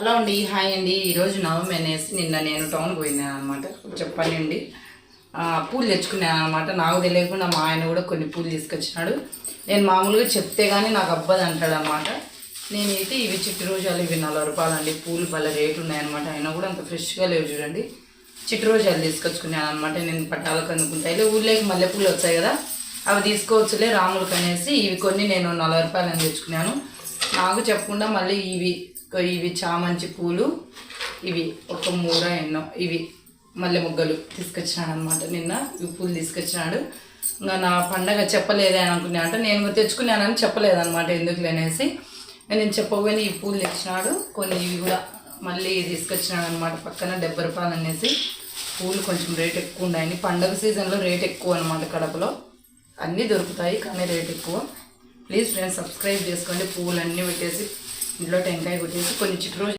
Hello అండి hi అండి. ఈరోజు నవమి అనేసి నిన్న నేను టౌన్కి పోయినాను అనమాట కొంచెం అండి పూలు తెచ్చుకున్నాను అనమాట నాకు తెలియకుండా మా ఆయన కూడా కొన్ని పూలు తీసుకొచ్చినాడు. నేను మామూలుగా చెప్తే కానీ నాకు అబ్బది అంటాడు అనమాట నేనైతే ఇవి చిట్టి రోజాలు ఇవి నలభై రూపాయలు అండి. పూలు భలే రేటు ఉన్నాయన్నమాట అయినా కూడా అంత ఫ్రెష్గా లేవు చూడండి. చిట్టి రోజాలు తీసుకొచ్చుకున్నాను అనమాట నేను పట్టాలకు అందుకుంటాయి ఇలా ఊళ్ళోకి మల్లెపూలు వచ్చాయి కదా అవి తీసుకోవచ్చులే రాములకు అనేసి ఇవి కొన్ని నేను నలభై రూపాయలు అని తెచ్చుకున్నాను. నాకు చెప్పకుండా మళ్ళీ ఇవి ఇవి చామంతి పూలు ఇవి ఒక మూర ఎన్నో ఇవి మల్లె మొగ్గలు తీసుకొచ్చినాడు అనమాట నిన్న ఇవి పూలు తీసుకొచ్చినాడు. ఇంకా నా పండగ చెప్పలేదే అని అనుకున్నా అంటే నేను తెచ్చుకున్నానని చెప్పలేదనమాట ఎందుకు అనేసి. నేను చెప్పబోయిన ఈ పూలు తెచ్చినాడు కొన్ని ఇవి కూడా మళ్ళీ తీసుకొచ్చినాడు అనమాట పక్కన డెబ్బై రూపాయలు అనేసి. పూలు కొంచెం రేట్ ఎక్కువ ఉన్నాయని. పండగ సీజన్లో రేట్ ఎక్కువ అనమాట కడపలో. అన్నీ దొరుకుతాయి కానీ రేట్ ఎక్కువ. ప్లీజ్ ఫ్రెండ్స్ సబ్స్క్రైబ్ చేసుకోండి. పూలు అన్నీ పెట్టేసి ఇంట్లో టెంకాయ కొట్టేసి కొన్ని చిట్టు రోజు